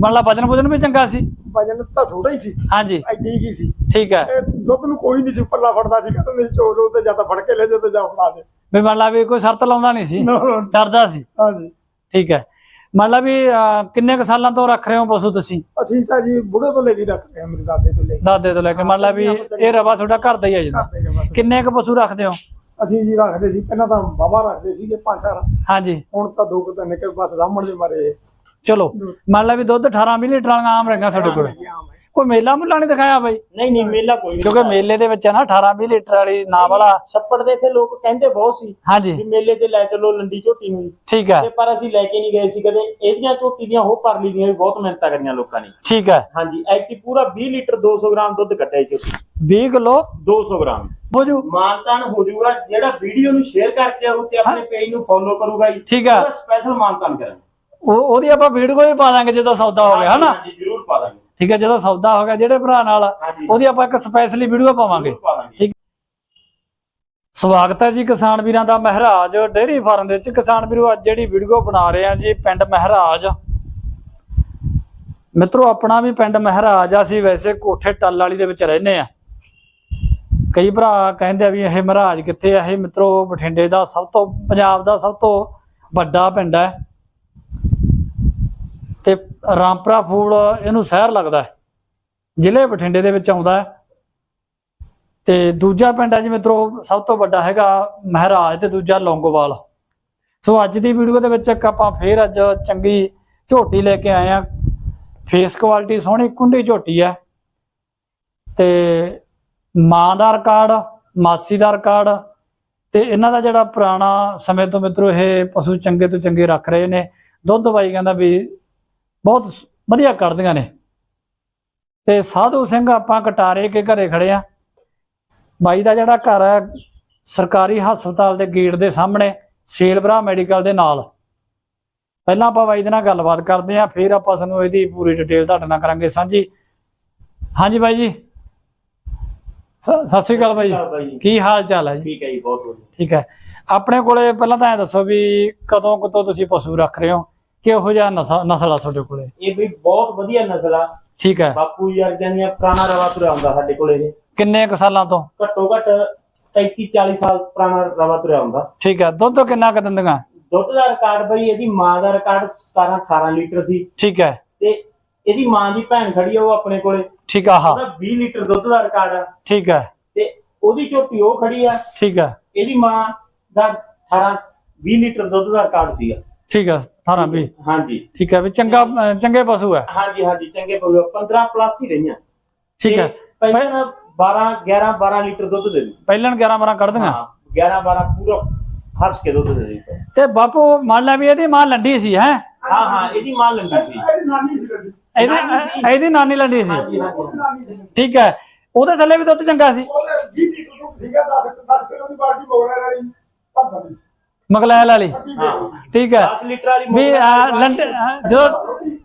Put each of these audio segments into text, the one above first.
ਮੰਨ ਲਾ ਵਜਨ ਵਜਨ ਵੀ ਚੰਗਾ ਸੀ? ਵਜਨ ਤਾਂ ਛੋਟਾ ਹੀ ਸੀ। ਹਾਂਜੀ। ਐਡੀ ਕੀ ਸੀ? ਠੀਕ ਹੈ। ਦੁੱਧ ਨੂੰ ਕੋਈ ਨਹੀਂ ਸੀ ਪੱਲਾ ਫੜਦਾ ਸੀ ਕਹਿੰਦੇ ਨਹੀਂ ਚੋਰ ਉਹ ਤੇ ਜਾਂ ਤਾਂ ਫੜ ਕੇ ਲੈ ਜਾ ਤੇ ਜਾਂ ਫੜਾ ਦੇ। ਵੀ ਮੰਨ ਲਾ ਵੀ ਕੋਈ ਸ਼ਰਤ ਲਾਉਂਦਾ ਨਹੀਂ ਸੀ। ਡਰਦਾ ਸੀ। ਹਾਂਜੀ। ਠੀਕ ਹੈ। ਮੰਨ ਲਾ ਵੀ ਕਿੰਨੇ ਕੁ ਸਾਲਾਂ ਤੋਂ ਰੱਖ ਰਹੇ ਹੋ ਪਸ਼ੂ ਤੁਸੀਂ? ਅਸੀਂ ਤਾਂ ਜੀ ਬੁੜੇ ਤੋਂ ਲੈ ਕੇ ਰੱਖ ਰਹੇ ਹਾਂ ਮੇਰੇ ਦਾਦੇ ਤੋਂ ਲੈ ਕੇ। ਦਾਦੇ ਤੋਂ ਲੈ ਕੇ। ਮੰਨ ਲਾ ਵੀ ਇਹ ਰਵਾ ਤੁਹਾਡਾ ਘਰ ਦਾ ਹੀ ਹੈ ਜੀ। ਕਿੰਨੇ ਕੁ ਪਸ਼ੂ ਰੱਖਦੇ ਹੋ? ਅਸੀਂ ਜੀ ਰੱਖਦੇ ਸੀ ਪਹਿਲਾਂ ਤਾਂ ਬਾਬਾ ਰੱਖਦੇ ਸੀਗੇ ਪੰਜ ਚਾਰ। ਹਾਂਜੀ। ਹੁਣ ਤਾਂ ਦੋ ਕੁ ਤਾਂ ਨਿਕਲ ਬਸ ਸਾਹਮਣ ਮਾਰੇ। ਚਲੋ ਮੰਨ ਲਾ ਵੀ ਦੁੱਧ 18 20 ਲੀਟਰ ਵਾਲੀਆਂ ਆਮ ਰਹੀਆਂ ਤੁਹਾਡੇ ਕੋਲ। ਹੈ। ਕੋਈ ਮੇਲਾ ਮੁੱਲਾ ਨਹੀਂ ਦਿਖਾਇਆ ਬਾਈ? ਨਹੀਂ ਨਹੀਂ ਮੇਲਾ ਕੋਈ ਨਹੀਂ ਕਿਉਂਕਿ ਮੇਲੇ ਦੇ ਵਿੱਚ ਹੈ ਨਾ 18 20 ਲੀਟਰ ਵਾਲੀ ਨਾ ਵਾਲਾ। ਛੱਪੜ ਦੇ ਇੱਥੇ ਲੋਕ ਕਹਿੰਦੇ ਬਹੁਤ ਸੀ ਵੀ ਹਾਂਜੀ ਮੇਲੇ ਤੇ ਲੈ ਚੱਲੋ ਲੰਡੀ ਝੋਟੀ ਨੂੰ। ਠੀਕ ਹੈ। ਤੇ ਪਰ ਅਸੀਂ ਲੈ ਕੇ ਨਹੀਂ ਗਏ ਸੀ ਕਦੇ। ਇਹਦੀਆਂ ਝੋਟੀ ਦੀਆਂ ਹੋ ਪਰਲੀ ਦੀਆਂ ਵੀ ਬਹੁਤ ਮਿਹਨਤਾਂ ਕਰੀਆਂ ਲੋਕਾਂ ਨੇ। ਠੀਕ ਹੈ। ਹਾਂਜੀ ਐਕਟੀ ਪੂਰਾ 20 ਲੀਟਰ 200 ਗ੍ਰਾਮ ਦੁੱਧ ਕੱਟਿਆ ਝੋਟੀ। 20 ਕਿਲੋ? 200 ਗ੍ਰਾਮ। ਬੋਝੂ ਮਾਨਤਾਨ ਹੋ ਜਾਊਗਾ ਜਿਹੜਾ ਵੀਡੀਓ ਨੂੰ ਸ਼ੇਅਰ ਕਰਕੇ ਤੇ ਆਪਣੇ ਪੇਜ ਨੂੰ ਫੋਲੋ ਕਰੂਗਾ ਜੀ। ਠੀਕ ਹੈ। ਸਪੈਸ਼ਲ ਮਾਨਤਾਨ ਕਰਾਂਗੇ। ਉਹ ਉਹਦੀ ਆਪਾਂ ਵੀਡੀਓ ਵੀ ਪਾ ਦਾਂਗੇ ਜਦੋਂ ਸੌਦਾ ਹੋ ਗਿਆ ਹਨਾ? ਹਾਂਜੀ ਜ਼ਰੂਰ ਪਾ ਦਾਂਗੇ। ਠੀਕ ਹੈ ਜਦੋਂ ਸੌਦਾ ਹੋ ਗਿਆ ਜਿਹੜੇ ਭਰਾ ਨਾਲ। ਉਹਦੀ ਆਪਾਂ ਇੱਕ ਸਪੈਸ਼ਲੀ ਵੀਡੀਓ ਪਾਵਾਂਗੇ। ਠੀਕ ਸਵਾਗਤ ਹੈ ਜੀ ਕਿਸਾਨ ਵੀਰਾਂ ਦਾ ਮਹਿਰਾਜ ਡੇਅਰੀ ਫਾਰਮ ਦੇ ਵਿੱਚ। ਕਿਸਾਨ ਵੀਰੋ ਅੱਜ ਜਿਹੜੀ ਵੀਡੀਓ ਬਣਾ ਰਹੇ ਆ ਜੀ ਪਿੰਡ ਮਹਿਰਾਜ। ਮਿੱਤਰੋ ਆਪਣਾ ਵੀ ਪਿੰਡ ਮਹਿਰਾਜ ਆ ਅਸੀਂ ਵੈਸੇ ਕੋਠੇ ਟੱਲ ਵਾਲੀ ਦੇ ਵਿੱਚ ਰਹਿੰਦੇ ਆ ਕਈ ਭਰਾ ਕਹਿੰਦੇ ਆ ਵੀ ਇਹ ਮਹਾਰਾਜ ਕਿੱਥੇ ਆ? ਇਹ ਮਿੱਤਰੋ ਬਠਿੰਡੇ ਦਾ ਸਭ ਤੋਂ ਪੰਜਾਬ ਦਾ ਸਭ ਤੋਂ ਵੱਡਾ ਪਿੰਡ ਹੈ। ਤੇ ਰਾਮਪੁਰਾ ਫੂਲ ਇਹਨੂੰ ਸ਼ਹਿਰ ਲੱਗਦਾ ਹੈ, ਜ਼ਿਲ੍ਹੇ ਬਠਿੰਡੇ ਦੇ ਵਿੱਚ ਆਉਂਦਾ ਹੈ। ਤੇ ਦੂਜਾ ਪਿੰਡ ਹੈ ਜੀ ਮਿੱਤਰੋ ਸਭ ਤੋਂ ਵੱਡਾ ਹੈਗਾ ਮਹਾਰਾਜ ਤੇ ਦੂਜਾ ਲੌਂਗੋਵਾਲ। ਸੋ ਅੱਜ ਦੀ ਵੀਡੀਓ ਦੇ ਵਿੱਚ ਇੱਕ ਆਪਾਂ ਫੇਰ ਅੱਜ ਚੰਗੀ ਝੋਟੀ ਲੈ ਕੇ ਆਏ ਆ ਫੇਸ ਕੁਆਲਿਟੀ ਸੋਹਣੀ ਕੁੰਡੀ ਝੋਟੀ ਹੈ। ਤੇ ਮਾਂ ਦਾ ਰਿਕਾਰਡ ਮਾਸੀ ਦਾ ਰਿਕਾਰਡ ਤੇ ਇਹਨਾਂ ਦਾ ਜਿਹੜਾ ਪੁਰਾਣਾ ਸਮੇਂ ਤੋਂ ਮਿੱਤਰੋ ਇਹ ਪਸ਼ੂ ਚੰਗੇ ਤੋਂ ਚੰਗੇ ਰੱਖ ਰਹੇ ਨੇ। ਦੁੱਧ ਬਾਈ ਕਹਿੰਦਾ ਵੀ ਬਹੁਤ ਵਧੀਆ ਕੱਢਦੀਆਂ ਨੇ। ਤੇ ਸਾਧੂ ਸਿੰਘ ਆਪਾਂ ਕਟਾਰੇ ਕੇ ਘਰੇ ਖੜੇ ਆ। ਬਾਈ ਦਾ ਜਿਹੜਾ ਘਰ ਹੈ ਸਰਕਾਰੀ ਹਸਪਤਾਲ ਦੇ ਗੇਟ ਦੇ ਸਾਹਮਣੇ ਸੇਲਬਰਾ ਮੈਡੀਕਲ ਦੇ ਨਾਲ। ਪਹਿਲਾਂ ਆਪਾਂ ਬਾਈ ਦੇ ਨਾਲ ਗੱਲਬਾਤ ਕਰਦੇ ਆ ਫਿਰ ਆਪਾਂ ਤੁਹਾਨੂੰ ਇਹਦੀ ਪੂਰੀ ਡਿਟੇਲ ਤੁਹਾਡੇ ਨਾਲ ਕਰਾਂਗੇ। ਸਾਂਝੀ। ਹਾਂਜੀ ਬਾਈ ਜੀ। ਸਤਿ ਸ਼੍ਰੀ ਅਕਾਲ ਬਾਈ। ਕੀ ਹਾਲ ਚਾਲ ਹੈ ਜੀ? ਠੀਕ ਹੈ ਜੀ ਬਹੁਤ ਵਧੀਆ। ਠੀਕ ਹੈ। ਆਪਣੇ ਕੋਲੇ ਪਹਿਲਾਂ ਤਾਂ ਇਹ ਦੱਸੋ ਵੀ ਕਦੋਂ ਕਦੋਂ ਤੁਸੀਂ ਪਸ਼ੂ ਰੱਖ ਰਹੇ ਹੋ? ਕਿਹੋ ਜਿਹਾ ਨਸਲ ਨਸਲ ਆ ਤੁਹਾਡੇ ਕੋਲੇ? ਇਹ ਵੀ ਬਹੁਤ ਵਧੀਆ ਨਸਲ ਆ। ਠੀਕ ਹੈ। ਬਾਪੂ ਯਾਰ ਦੀਆਂ ਪੁਰਾਣਾ ਰਵਾ ਤੁਰਿਆ ਹੁੰਦਾ ਸਾਡੇ ਕੋਲ ਇਹ। ਕਿੰਨੇ ਕੁ ਸਾਲਾਂ ਤੋਂ? ਘੱਟੋ ਘੱਟ 33 40 ਸਾਲ ਪੁਰਾਣਾ ਰਵਾ ਤੁਰਿਆ ਹੁੰਦਾ। ਠੀਕ ਹੈ। ਦੁੱਧ ਕਿੰਨਾ ਕੁ ਦਿੰਦੀਆਂ? ਦੁੱਧ ਦਾ ਰਿਕਾਰਡ ਬਈ ਇਹਦੀ ਮਾਂ ਦਾ ਰਿਕਾਰਡ 17 18 ਲੀਟਰ ਸੀ। ਠੀਕ ਹੈ। ਤੇ ਇਹਦੀ ਮਾਂ ਦੀ ਭੈਣ ਖੜੀ ਆ ਉਹ ਆਪਣੇ ਕੋਲੇ। ਠੀਕ ਆ ਹਾਂ ਉਹਦਾ 20 ਲੀਟਰ ਦੁੱਧ ਦਾ ਰਿਕਾਰਡ ਆ। ਠੀਕ ਹੈ। ਤੇ ਉਹਦੀ ਝੋਟੀ ਉਹ ਖੜੀ ਆ। ਠੀਕ ਹੈ। ਇਹਦੀ ਮਾਂ ਦਾ 18 20 ਲੀਟਰ ਦੁੱਧ ਦਾ ਰਿਕਾਰਡ ਸੀਗਾ। ਠੀਕ ਹੈ। 18 20 ਹਾਂਜੀ। ਠੀਕ ਹੈ ਵੀ ਚੰਗਾ ਚੰਗੇ ਪਸ਼ੂ ਹੈ। ਹਾਂਜੀ ਹਾਂਜੀ ਚੰਗੇ ਪਊਗਾ 15 ਪਲੱਸ ਹੀ ਰਹੀਆਂ। ਠੀਕ ਹੈ। ਤੇ ਪਹਿਲਾਂ 12 11 12 ਲੀਟਰ ਦੁੱਧ ਦੇ ਦਿੰਦੀ ਪਹਿਲਣ 11 12 ਕੱਢ ਦੀਆਂ ਹਾਂ 11 12 ਪੂਰਾ ਹਰਸ ਕੇ ਦੁੱਧ ਦੇ ਦਿੰਦੀ ਤੇ ਬਾਪੂ ਮੰਨ ਲੈ ਵੀ ਇਹਦੀ ਮਾਂ ਲੰਡੀ ਸੀ ਹੈ? ਹਾਂ ਹਾਂ ਇਹਦੀ ਮਾਂ ਲੰਗੀ ਸੀ। ਇਹਦੀ ਨਾਨੀ ਸੀ ਲੱਗੀ ਇਹਦੀ ਇਹਦੀ ਨਾਨੀ ਲੰਡੀ ਸੀ। ਹਾਂਜੀ ਹਾਂਜੀ। ਨਾਨੀ ਸੀ ਠੀਕ ਹੈ। ਉਹਦੇ ਥੱਲੇ ਵੀ ਦੁੱਧ ਚੰਗਾ ਸੀ। ਉਹਦੇ 20 ਲੀਟਰ ਦੁੱਧ ਸੀਗਾ 10 10 ਕਿਲੋ ਦੀ ਬਾਲਟੀ ਮੋਗਰਾ ਵਾਲੀ ਭਰ ਦਿੰਦੀ ਸੀ। ਮਗਲੈਲ ਵਾਲੀ। ਹਾਂ। ਠੀਕ ਹੈ। 10 ਲੀਟਰ ਵਾਲੀ ਵੀ ਮੋਟਰ ਆਹ, ਜਦੋਂ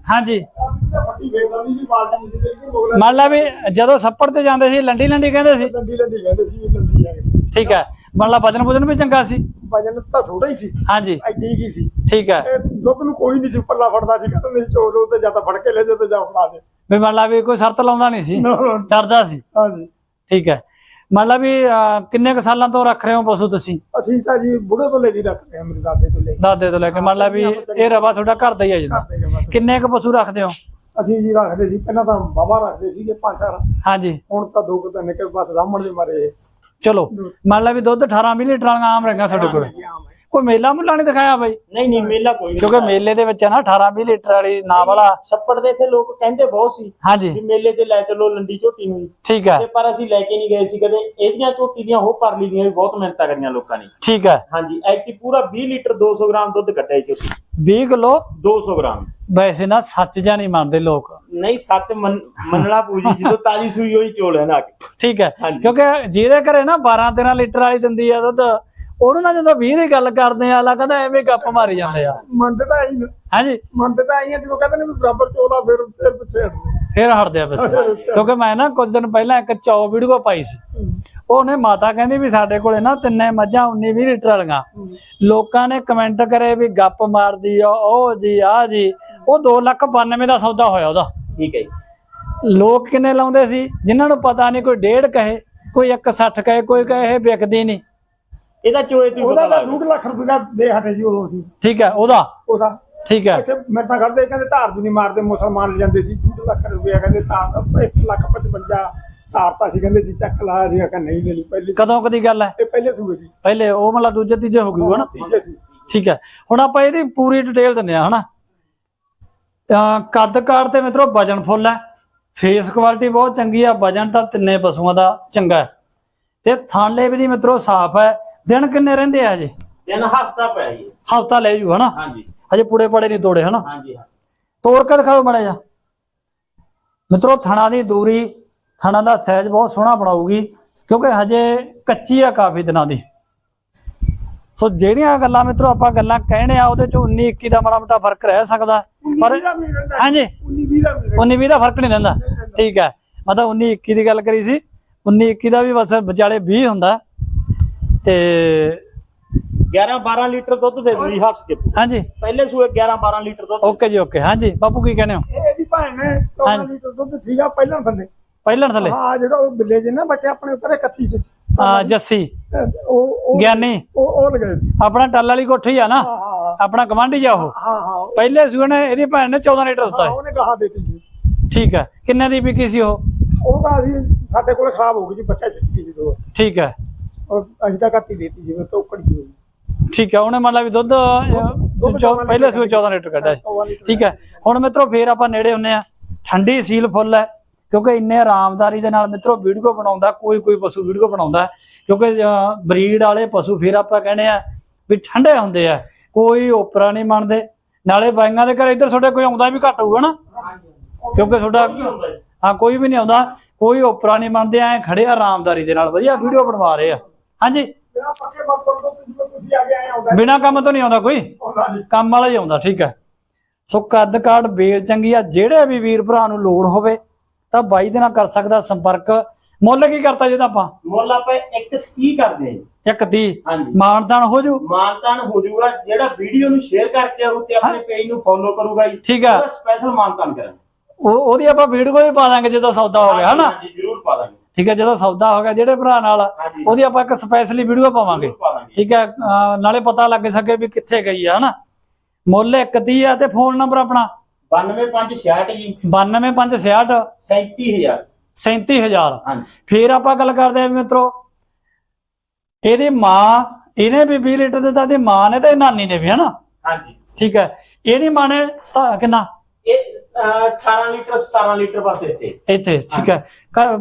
ਹਾਂਜੀ ਫੱਟੀ ਸੀ ਦੀ ਤੇ ਮੰਨ ਲਾ ਵੀ ਜਦੋਂ ਸੱਪੜ ਤੇ ਜਾਂਦੇ ਸੀ ਲੰਡੀ ਲੰਡੀ ਕਹਿੰਦੇ ਸੀ। ਲੰਡੀ ਲੰਡੀ ਕਹਿੰਦੇ ਸੀ ਲੰਡੀ ਆ ਠੀਕ ਹੈ। ਮੰਨ ਲਾ ਵਜਨ ਵਜਨ ਵੀ ਚੰਗਾ ਸੀ। ਵਜਨ ਤਾਂ ਛੋਟਾ ਹੀ ਸੀ। ਹਾਂਜੀ। ਐਡੀ ਕੀ ਸੀ। ਠੀਕ ਹੈ। ਇਹ ਦੁੱਧ ਨੂੰ ਕੋਈ ਨਹੀਂ ਸੀ ਪੱਲਾ ਫੜਦਾ ਸੀ। ਕਹਿੰਦੇ ਨਹੀਂ ਚੋਰ ਉਹ ਤੇ ਜਾਂ ਤਾਂ ਫੜ ਕੇ ਲੈ ਜਾ ਤੇ ਜਾਂ ਫੜਾ ਦੇ। ਵੀ ਮੰਨ ਲਾ ਵੀ ਕੋਈ ਸ਼ਰਤ ਲਾਉਂਦਾ ਨਹੀਂ ਸੀ। ਡਰਦਾ ਸੀ। ਹਾਂਜੀ। ਠੀਕ ਹੈ। ਮੰਨ ਲਾ ਵੀ ਅਹ, ਕਿੰਨੇ ਕੁ ਸਾਲਾਂ ਤੋਂ ਰੱਖ ਰਹੇ ਹੋ ਪਸ਼ੂ ਤੁਸੀਂ? ਅਸੀਂ ਤਾਂ ਜੀ ਬੁੜੇ ਤੋਂ ਲੈ ਕੇ ਰੱਖ ਰਹੇ ਹਾਂ ਮੇਰੇ ਦਾਦੇ ਤੋਂ ਲੈ ਕੇ। ਦਾਦੇ ਤੋਂ ਲੈ ਕੇ। ਮੰਨ ਲਾ ਵੀ ਇਹ ਰਵਾ ਤੁਹਾਡਾ ਘਰ ਦਾ ਹੀ ਹੈ ਜੀ। ਕਰਦੇ ਰਹੇ ਬਸ। ਕਿੰਨੇ ਕੁ ਪਸ਼ੂ ਰੱਖਦੇ ਹੋ? ਅਸੀਂ ਜੀ ਰੱਖਦੇ ਸੀ ਪਹਿਲਾਂ ਤਾਂ ਬਾਬਾ ਰੱਖਦੇ ਸੀਗੇ ਪੰਜ ਚਾਰ। ਹਾਂਜੀ। ਹੁਣ ਤਾਂ ਦੋ ਕੁ ਤਾਂ ਨਿਕਲ ਬਸ ਸਾਹਮਣ ਦੇ ਮਾਰੇ। ਚਲੋ। ਮੰਨ ਲਾ ਵੀ ਦੁੱਧ 18 20 ਲੀਟਰ ਵਾਲੀਆਂ ਆਮ ਰਹੀਆਂ ਤੁਹਾਡੇ ਕੋਲ। ਆਮ ਹੈ। ਕੋਈ ਮੇਲਾ ਮੁੱਲਾ ਨਹੀਂ ਦਿਖਾਇਆ ਬਾਈ? ਨਹੀਂ ਨਹੀਂ ਮੇਲਾ ਕੋਈ ਨਹੀਂ ਕਿਉਂਕਿ ਮੇਲੇ ਦੇ ਵਿੱਚ ਹੈ ਨਾ 18 20 ਲੀਟਰ ਵਾਲੀ ਨਾ ਵਾਲਾ ਛੱਪੜ ਦੇ ਇੱਥੇ ਲੋਕ ਕਹਿੰਦੇ ਬਹੁਤ ਸੀ ਹਾਂਜੀ। ਵੀ ਮੇਲੇ ਤੇ ਲੈ ਚੱਲੋ ਲੰਡੀ ਝੋਟੀ ਨੂੰ। ਠੀਕ ਹੈ। ਤੇ ਪਰ ਅਸੀਂ ਲੈ ਕੇ ਨਹੀਂ ਗਏ ਸੀ ਕਦੇ। ਇਹਦੀਆਂ ਝੋਟੀ ਦੀਆਂ ਹੋ ਪਰਲੀ ਦੀਆਂ ਵੀ ਬਹੁਤ ਮਿਹਨਤਾਂ ਕਰੀਆਂ ਲੋਕਾਂ ਨੇ। ਠੀਕ ਹੈ। ਹਾਂਜੀ ਐਕਟੀ ਪੂਰਾ 20 ਲੀਟਰ 200 ਗ੍ਰਾਮ ਦੁੱਧ ਕੱਟਿਆ ਜੀ ਝੋਟੀ। 20 ਕਿਲੋ? 200 ਗ੍ਰਾਮ। ਵੈਸੇ ਨਾ ਸੱਚ ਜਾਂ ਨਹੀਂ ਮੰਨਦੇ ਲੋਕ। ਨਹੀਂ ਸੱਚ ਮੰਨ- ਮੰਨਣਾ ਪੂਜੀ ਜਦੋਂ ਤਾਜੀ ਸੂਈ ਹੋਈ ਚੋਲ ਹੈ ਨਾ। ਠੀਕ ਹੈ। ਕਿਉਂਕਿ ਜਿਹਦੇ ਘਰੇ ਨਾ 12 13 ਲੀਟਰ ਵਾਲੀ ਦਿੰਦੀ ਆ ਦੁੱਧ ਉਹਨੂੰ ਨਾ ਜਦੋਂ 20 ਦੀ ਗੱਲ ਕਰਦੇ ਆ ਅਲਾ ਕਹਿੰਦਾ ਐਵੇਂ ਗੱਪ ਮਾਰੀ ਜਾਂਦੇ ਆ। ਮੰਨਦੇ ਤਾਂ ਆਈ ਹਾਂਜੀ। ਮੰਨਦੇ ਤਾਂ ਆਈ ਆ ਜਦੋਂ ਕਹਿੰਦੇ ਨੇ ਵੀ ਬਰਾਬਰ ਚੋਲਾ ਫਿਰ ਫਿਰ ਪਿੱਛੇ ਹਟਦੇ ਫੇਰ ਹਟਦੇ ਆ ਬਸ ਕਿਉਂਕਿ ਮੈਂ ਨਾ ਕੁਝ ਦਿਨ ਪਹਿਲਾਂ ਇੱਕ ਚੌ ਵੀਡੀਓ ਪਾਈ ਸੀ। ਉਹਨੇ ਮਾਤਾ ਕਹਿੰਦੀ ਵੀ ਸਾਡੇ ਕੋਲੇ ਨਾ ਤਿੰਨੇ ਮੱਝਾਂ 19 20 ਲੀਟਰ ਵਾਲੀਆਂ। ਲੋਕਾਂ ਨੇ ਕਮੈਂਟ ਕਰੇ ਵੀ ਗੱਪ ਮਾਰਦੀ ਆ ਉਹ ਜੀ ਆ ਜੀ। ਉਹ 2 ਲੱਖ 92 ਦਾ ਸੌਦਾ ਹੋਇਆ ਉਹਦਾ। ਠੀਕ ਹੈ ਜੀ। ਲੋਕ ਕਿੰਨੇ ਲਾਉਂਦੇ ਸੀ? ਜਿਨ੍ਹਾਂ ਨੂੰ ਪਤਾ ਨਹੀਂ ਕੋਈ ਡੇਢ ਕਹੇ ਕੋਈ 160 ਕਹੇ ਕੋਈ ਕਹੇ ਇਹ ਵਿਕਦੀ ਨਹੀਂ। ਇਹਦਾ ਚੋਏ ਤੂੰ ਉਹਦਾ ਤਾਂ ਲੱਗ 2 ਲੱਖ ਰੁਪਇਆ ਦੇ ਹਟੇ ਜੀ ਉਦੋਂ ਸੀ ਠੀਕ ਹੈ ਉਹਦਾ? ਉਹਦਾ। ਠੀਕ ਹੈ। ਇੱਥੇ ਮੈਂ ਤਾਂ ਖੜਦੇ ਕਹਿੰਦੇ ਧਾਰ ਵੀ ਨਹੀਂ ਮਾਰਦੇ ਮੁਸਲਮਾਨ ਲੈ ਜਾਂਦੇ ਸੀ। 2 ਲੱਖ ਰੁਪਇਆ ਕਹਿੰਦੇ ਧਾਰ 1 ਲੱਖ 55 ਧਾਰਤਾ ਸੀ ਕਹਿੰਦੇ ਸੀ ਚੱਕ ਲਾਇਆ ਸੀ ਕਹਿੰਦਾ ਨਹੀਂ ਲੈਣੀ ਪਹਿਲੀ ਕਦੋਂ ਕਦੀ ਗੱਲ ਹੈ? ਇਹ ਪਹਿਲੇ ਸੂਏ ਦੀ। ਪਹਿਲੇ ਉਹ ਮਤਲਬ ਦੂਜੇ ਤੀਜੇ ਹੋ ਗਈ ਹਨਾ? ਤੀਜੇ ਸੂਏ ਠੀਕ ਹੈ। ਹੁਣ ਆਪਾਂ ਇਹਦੀ ਪੂਰੀ ਡਿਟੇਲ ਦਿੰਦੇ ਆ ਹਨਾ? ਕੱਦ ਕਾਰ ਤੇ ਮਿੱਤਰੋ ਵਜਨ ਫੁੱਲ ਹੈ। ਫੇਸ ਕੁਆਲਿਟੀ ਬਹੁਤ ਚੰਗੀ ਆ ਵਜਨ ਤਾਂ ਤਿੰਨੇ ਪਸ਼ੂਆਂ ਦਾ ਚੰਗਾ ਹੈ। ਤੇ ਥਾਂਲੇ ਵੀ ਦੀ ਮਿੱਤਰੋ ਸਾਫ਼ ਹੈ। ਦਿਨ ਕਿੰਨੇ ਰਹਿੰਦੇ ਆ ਜੀ ਦਿਨ ਹਫਤਾ ਪਿਆ ਜੀ ਹਫਤਾ ਲੈ ਜੂ ਹਨਾ? ਹਾਂਜੀ। ਹਜੇ ਪੂੜੇ ਪੜੇ ਨਹੀਂ ਤੋੜੇ ਹਨਾ? ਹਾਂਜੀ। ਤੋੜ ਕੇ ਦਿਖਾਓ ਮੜਾ ਜਾ ਮਿੱਤਰੋ ਥਣਾ ਦੀ ਦੂਰੀ ਥਣਾ ਦਾ ਸਾਈਜ਼ ਬਹੁਤ ਸੋਹਣਾ ਬਣਾਉਗੀ ਕਿਉਂਕਿ ਹਜੇ ਕੱਚੀ ਆ ਕਾਫੀ ਦਿਨਾਂ ਦੀ। ਸੋ ਜਿਹੜੀਆਂ ਗੱਲਾਂ ਮਿੱਤਰੋ ਆਪਾਂ ਗੱਲਾਂ ਕਹਿਣੇ ਆ ਉਹਦੇ ਚ 19 21 ਦਾ ਮਾੜਾ ਮੋਟਾ ਫ਼ਰਕ ਰਹਿ ਸਕਦਾ। ਪਰ ਹਾਂਜੀ। 19 20 ਦਾ ਵੀ 19 20 ਦਾ ਫ਼ਰਕ ਨਹੀਂ ਰਹਿੰਦਾ। ਠੀਕ ਹੈ। ਮਤਲਬ 19 21 ਦੀ ਗੱਲ ਕਰੀ ਸੀ। 19 21 ਦਾ ਵੀ ਬਸ ਵਿਚਾਲੇ 20 ਹੁੰਦਾ। ਤੇ 11 12 ਲੀਟਰ ਦੁੱਧ ਦੇ ਦਿੰਦੀ ਹੱਸ ਕੇ ਹਾਂਜੀ। ਪਹਿਲੇ ਸੂਏ 11 12 ਲੀਟਰ ਦੁੱਧ। ਓਕੇ ਜੀ ਓਕੇ। ਹਾਂਜੀ ਬਾਪੂ ਕੀ ਕਹਿੰਦੇ ਹੋ? ਇਹ ਇਹਦੀ ਭੈਣ ਨੇ 14 ਲੀਟਰ ਦੁੱਧ ਸੀਗਾ ਪਹਿਲਾਂ ਥੱਲੇ। ਪਹਿਲਣ ਥੱਲੇ? ਹਾਂ ਜਿਹੜਾ ਉਹ ਬਿੱਲੇ ਜੇ ਨਾ ਬੱਟੇ ਆਪਣੇ ਉੱਤਰੇ ਕੱਚੀ ਤੇ ਆ ਜੱਸੀ। ਉਹ ਉਹ ਗਿਆਨੀ। ਉਹ ਉਹ ਲਗਾਏ ਸੀ। ਆਪਣਾ ਟੱਲ ਵਾਲੀ ਕੋਠੀ ਆ ਨਾ? ਹਾਂ ਹਾਂ ਆਪਣਾ ਗਵਾਂਢੀ ਜਾ ਉਹ? ਹਾਂ ਹਾਂ ਪਹਿਲੇ ਸੂਏ ਨੇ ਇਹਦੀ ਭੈਣ ਨੇ 14 ਲੀਟਰ ਦਿੱਤਾ ਹਾਂ, ਹੈ ਉਹਨੇ ਕਹਾ ਦਿੱਤੀ ਸੀ। ਠੀਕ ਹੈ ਕਿੰਨੇ ਦੀ ਵਿਕੀ ਸੀ ਉਹ? ਉਹ ਤਾਂ ਅਸੀਂ ਸਾਡੇ ਕੋਲ ਖਰਾਬ ਹੋ ਗਈ ਜੀ ਬੱਚਾ ਗਈ ਸੀ ਦੋ। ਠੀਕ ਹੈ ਔਰ ਅਸੀਂ ਤਾਂ ਘੱਟ ਹੀ ਦੇਤੀ ਜਿਵੇਂ ਤੋਕੜ ਗਈ ਹੋਈ। ਠੀਕ ਹੈ ਉਹਨੇ ਮਤਲਬ ਵੀ ਦੁੱਧ ਦੁੱਧ ਚੌ- ਚੌਦਾਂ ਪਹਿਲੇ ਸੂਏ 14 ਲੀਟਰ ਕੱਢਿਆ ਸੀ। ਲੀਟਰ ਠੀਕ ਹੈ ਹੁਣ ਮਿੱਤਰੋ ਫੇਰ ਆਪਾਂ ਨੇੜੇ ਹੁੰਨੇ ਆ। ਠੰਡੀ ਸੀਲ ਫੁੱਲ ਹੈ ਕਿਉਂਕਿ ਇੰਨੇ ਆਰਾਮਦਾਰੀ ਦੇ ਨਾਲ ਮਿੱਤਰੋ ਵੀਡੀਓ ਬਣਾਉਂਦਾ ਕੋਈ ਕੋਈ ਪਸ਼ੂ ਵੀਡੀਓ ਬਣਾਉਂਦਾ ਹੈ। ਕਿਉਂਕਿ ਬਰੀਡ ਵਾਲੇ ਪਸ਼ੂ ਫੇਰ ਆਪਾਂ ਕਹਿੰਦੇ ਆ ਵੀ ਠੰਡੇ ਹੁੰਦੇ ਆ ਕੋਈ ਓਪਰਾ ਨਹੀਂ ਮੰਨਦੇ ਨਾਲੇ ਬਾਈਆਂ ਦੇ ਘਰ ਇੱਧਰ ਤੁਹਾਡੇ ਕੋਈ ਆਉਂਦਾ ਵੀ ਘੱਟ ਹੋਊਗਾ ਨਾ ਕਿਉਂਕਿ ਤੁਹਾਡਾ ਹਾਂ ਕੋਈ ਵੀ ਨਹੀਂ ਆਉਂਦਾ ਕੋਈ ਓਪਰਾ ਨਹੀਂ ਮੰਨਦੇ ਐ ਖੜੇ ਆ ਆਰਾਮਦਾਰੀ ਦੇ ਨਾਲ ਵਧੀਆ ਵੀਡੀਓ ਬਣਵਾ ਰਹੇ ਆ। ਹਾਂਜੀ। ਬਿਨਾ ਪੱਕੇ ਬਰਤਨ ਤੋਂ ਤੁਸੀਂ ਤੁਸੀਂ ਆ ਕੇ ਆਏ ਆਉਂਦਾ। ਬਿਨਾ ਕੰਮ ਤੋਂ ਨਹੀਂ ਆਉਂਦਾ ਕੋਈ। ਆਉਂਦਾ ਨਹੀਂ। ਕੰਮ ਵਾਲਾ ਹੀ ਆਉਂਦਾ ਠੀਕ ਹੈ। ਸੋ ਕੱਦ ਕਾਠ ਬੇਲ ਚੰਗੀ ਆ ਜਿਹੜੇ ਵੀ ਵੀਰ ਭਰਾ ਨੂੰ ਲੋੜ ਹੋਵੇ ਤਾਂ ਬਾਈ ਦੇ ਨਾਲ ਕਰ ਸਕਦਾ ਸੰਪਰਕ। ਮੁੱਲ ਕੀ ਕਰਤਾ ਜਿਹਦਾ ਆਪਾਂ? ਮੁੱਲ ਆਪਾਂ ਇੱਕ 30 ਕਰਦੇ ਹਾਂ ਜੀ। ਇੱਕ ਦੀ ਹਾਂਜੀ। ਮਾਨਦਾਨ ਹੋ ਜੂ? ਮਾਨਤਾਨ ਹੋ ਜਾਊਗਾ ਜਿਹੜਾ ਵੀਡੀਓ ਨੂੰ ਸ਼ੇਅਰ ਕਰਕੇ ਆਊ ਤੇ ਆਪਣੇ ਪੇਜ ਨੂੰ ਫੋਲੋ ਕਰੂਗਾ ਜੀ ਠੀਕ ਆ। ਉਹਦਾ ਸਪੈਸ਼ਲ ਕਰਾਂਗੇ। ਉਹ ਉਹਦੀ ਆਪਾਂ ਵੀਡੀਓ ਵੀ ਪਾ ਦਾਂਗੇ ਜਦੋਂ ਸੌਦਾ ਹੋ ਗਿਆ ਹਨਾ? ਹਾਂਜੀ ਜ਼ਰੂਰ ਪਾ ਦਾਂਗੇ। ਠੀਕ ਹੈ ਜਦੋਂ ਸੌਦਾ ਹੋ ਗਿਆ ਜਿਹੜੇ ਭਰਾ ਨਾਲ ਉਹਦੀ ਆਪਾਂ ਇੱਕ ਸਪੈਸ਼ਲੀ ਵੀਡੀਓ ਪਾਵਾਂਗੇ। ਠੀਕ ਹੈ ਨਾਲੇ ਪਤਾ ਲੱਗ ਸਕੇ ਵੀ ਕਿੱਥੇ ਗਈ ਆ ਹਨਾ? ਮੁੱਲ ਇੱਕ ਦੀ ਆ ਤੇ ਫੋਨ ਨੰਬਰ ਆਪਣਾ। 92566 ਜੀ। 92566 37000 37000 ਹਾਂਜੀ। ਫੇਰ ਆਪਾਂ ਗੱਲ ਕਰਦੇ ਆ ਮਿੱਤਰੋ ਇਹਦੀ ਮਾਂ ਇਹਨੇ ਵੀ 20 ਲੀਟਰ ਦਿੱਤਾ ਤੇ ਮਾਂ ਨੇ ਤੇ ਨਾਨੀ ਨੇ ਵੀ ਹਨਾ? ਹਾਂਜੀ। ਠੀਕ ਹੈ ਇਹਦੀ ਮਾਂ ਨੇ ਕਿੰਨਾ? ਇਹ ਅਹ, 18 ਲੀਟਰ 17 ਲੀਟਰ ਬਸ ਇੱਥੇ। ਇੱਥੇ ਠੀਕ ਹੈ।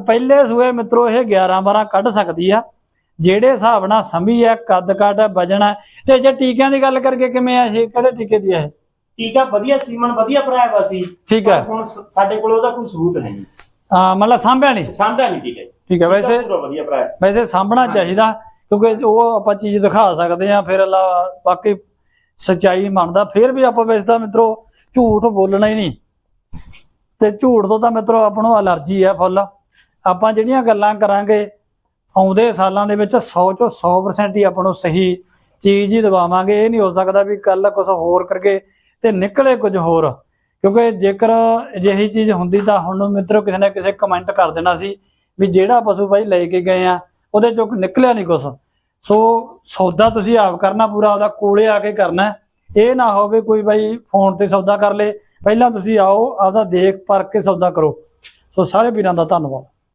ਪਹਿਲੇ ਸੂਏ ਮਿੱਤਰੋ ਇਹ 11 12 ਕੱਢ ਸਕਦੀ ਆ। ਜਿਹੜੇ ਹਿਸਾਬ ਨਾਲ ਸਮੀ ਹੈ ਕੱਦ ਕਾਟ ਹੈ ਵਜਨ ਹੈ ਤੇ ਜੇ ਟੀਕਿਆਂ ਦੀ ਗੱਲ ਕਰਕੇ ਕਿਵੇਂ ਆ ਇਹ? ਕਿਹੜੇ ਟੀਕੇ ਦੀ ਹੈ? ਟੀਕਾ ਵਧੀਆ ਸੀਮਨ ਵਧੀਆ ਭਰਾਇਆ ਵਾ ਸੀ। ਠੀਕ ਹੈ। ਹੁਣ ਸਾਡੇ ਕੋਲ ਉਹਦਾ ਕੋਈ ਸਬੂਤ ਹੈ ਨਹੀਂ। ਹਾਂ ਮਤਲਬ ਸਾਂਭਿਆ ਨਹੀਂ? ਸਾਂਭਿਆ ਨਹੀਂ ਟੀਕਾ ਠੀਕ ਹੈ ਵੈਸੇ ਵਧੀਆ ਭਰਾਇਆ। ਵੈਸੇ ਸਾਂਭਣਾ ਚਾਹੀਦਾ ਕਿਉਂਕਿ ਉਹ ਆਪਾਂ ਚੀਜ਼ ਦਿਖਾ ਸਕਦੇ ਆ ਫਿਰ ਅੱਲਾ ਬਾਕੀ ਸਚਾਈ ਮੰਨਦਾ। ਫਿਰ ਵੀ ਆਪਾਂ ਵੈਸੇ ਤਾਂ ਮਿੱਤਰੋ। ਝੂਠ ਬੋਲਣਾ ਹੀ ਨਹੀਂ। ਤੇ ਝੂਠ ਤੋਂ ਤਾਂ ਮਿੱਤਰੋ ਆਪਾਂ ਨੂੰ ਅਲਰਜੀ ਆ ਫੁੱਲ। ਆਪਾਂ ਜਿਹੜੀਆਂ ਗੱਲਾਂ ਕਰਾਂਗੇ, ਆਉਂਦੇ ਸਾਲਾਂ ਦੇ ਵਿੱਚ 100 ਚੋਂ 100% ਹੀ ਆਪਾਂ ਨੂੰ ਸਹੀ ਚੀਜ਼ ਹੀ ਦਵਾਵਾਂਗੇ ਇਹ ਨਹੀਂ ਹੋ ਸਕਦਾ ਵੀ ਕੱਲ ਕੁਝ ਹੋਰ ਕਰਕੇ ਤੇ ਨਿਕਲੇ ਕੁਝ ਹੋਰ। ਕਿਉਂਕਿ ਜੇਕਰ ਅਜਿਹੀ ਚੀਜ਼ ਹੁੰਦੀ ਤਾਂ ਹੁਣ ਨੂੰ ਮਿੱਤਰੋ ਕਿਸੇ ਨੇ ਕਿਸੇ ਕਮੈਂਟ ਕਰ ਦੇਣਾ ਸੀ ਵੀ ਜਿਹੜਾ ਪਸ਼ੂ ਭਾਈ ਲੈ ਕੇ ਗਏ ਆ, ਉਹਦੇ ਚੋਂ ਨਿਕਲਿਆ ਨਹੀਂ ਕੁਛ। ਸੋ ਸੌਦਾ ਤੁਸੀਂ ਆਪ ਕਰਨਾ, ਪੂਰਾ ਉਹਦਾ ਕੋਲੇ ਆ ਕੇ ਕਰਨਾ। ਇਹ ਨਾ ਹੋਵੇ ਕੋਈ ਬਾਈ ਫੋਨ ਤੇ ਸੌਦਾ ਕਰ ਲੇ। ਪਹਿਲਾਂ ਤੁਸੀਂ ਆਓ, ਆਪਦਾ ਦੇਖ, ਪਰਖ ਕੇ ਸੌਦਾ ਕਰੋ। ਸੋ ਸਾਰੇ ਵੀਰਾਂ ਦਾ ਧੰਨਵਾਦ।